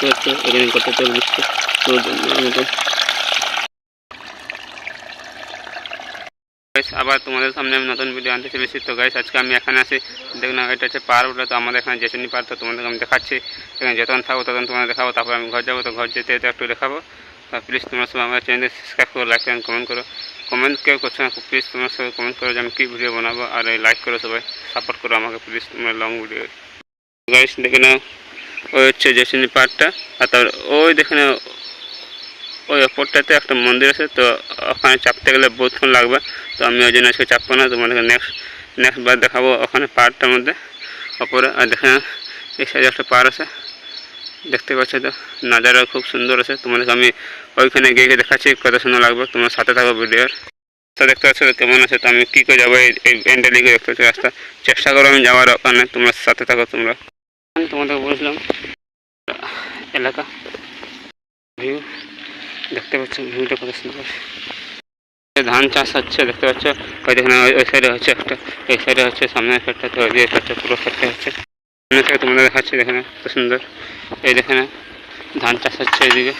দেখতে পাচ্ছ এখানে কত তেল দিচ্ছে তো মতো আবার তোমাদের সামনে আমি নতুন ভিডিও আনতে চলেছি। তো গাইস আজকে আমি এখানে আছি। দেখুন এটা হচ্ছে পাহাড় উঠলে তো আমাদের এখানে জেসেনি পাহাড়, তো তোমাদেরকে আমি দেখাচ্ছি। এখানে যতক্ষণ থাকব তখন তোমাদের দেখাবো, তারপর আমি ঘর যাব, তো ঘর যেতে যেতে একটু দেখাবো। তো প্লিজ তোমরা সবাই আমার চ্যানেলকে সাবস্ক্রাইব করো লাইক অ্যান্ড কমেন্ট করো। কমেন্ট কেউ করছ না প্লিজ তোমরা সবাই কমেন্ট করো যে আমি কী ভিডিও বানাবো, আর লাইক করো সবাই সাপোর্ট করো আমাকে প্লিজ তোমরা লং ভিডিও গাইস দেখে নাও। ওই হচ্ছে জেসিনি পাহাড়টা আর তারপর ওই দেখে নাও ওই ওপরটাতে একটা মন্দির আছে তো ওখানে চাপতে গেলে বহুতক্ষণ লাগবে তো আমি ওই জন্য আজকে চাপবো না তোমাদেরকে নেক্সট নেক্সট বার দেখাবো ওখানে পাহাড়টার মধ্যে ওপরে আর দেখে নাও, এই সাইডে একটা পাহাড় আছে দেখতে পাচ্ছ তো নাজারা খুব সুন্দর আছে তোমাদেরকে আমি ওইখানে গিয়ে গিয়ে দেখাচ্ছি কত সুন্দর লাগবে তোমার সাথে থাকো ভিডিওর। তো দেখতে পাচ্ছ কেমন আছে তো আমি কী করে যাব এই লিখে দেখতে পাচ্ছি রাস্তা চেষ্টা করো আমি যাওয়ার ওখানে তোমরা সাথে থাকো তোমরা। আমি তোমাদেরকে এলাকা। ভিউ দেখতে পাচ্ছ ভিউটা কত সুন্দর। ধান চাষ হচ্ছে, দেখতে পাচ্ছ? ওই দেখেন ওই সাইডে হচ্ছে একটা, এই সাইডে হচ্ছে সামনে একটা, তো ওই একটা পুরো ক্ষেতটা হচ্ছে। সামনে থেকে তোমাদের দেখাচ্ছি, দেখে কত সুন্দর। এই দেখেন ধান চাষ হচ্ছে এইদিকে।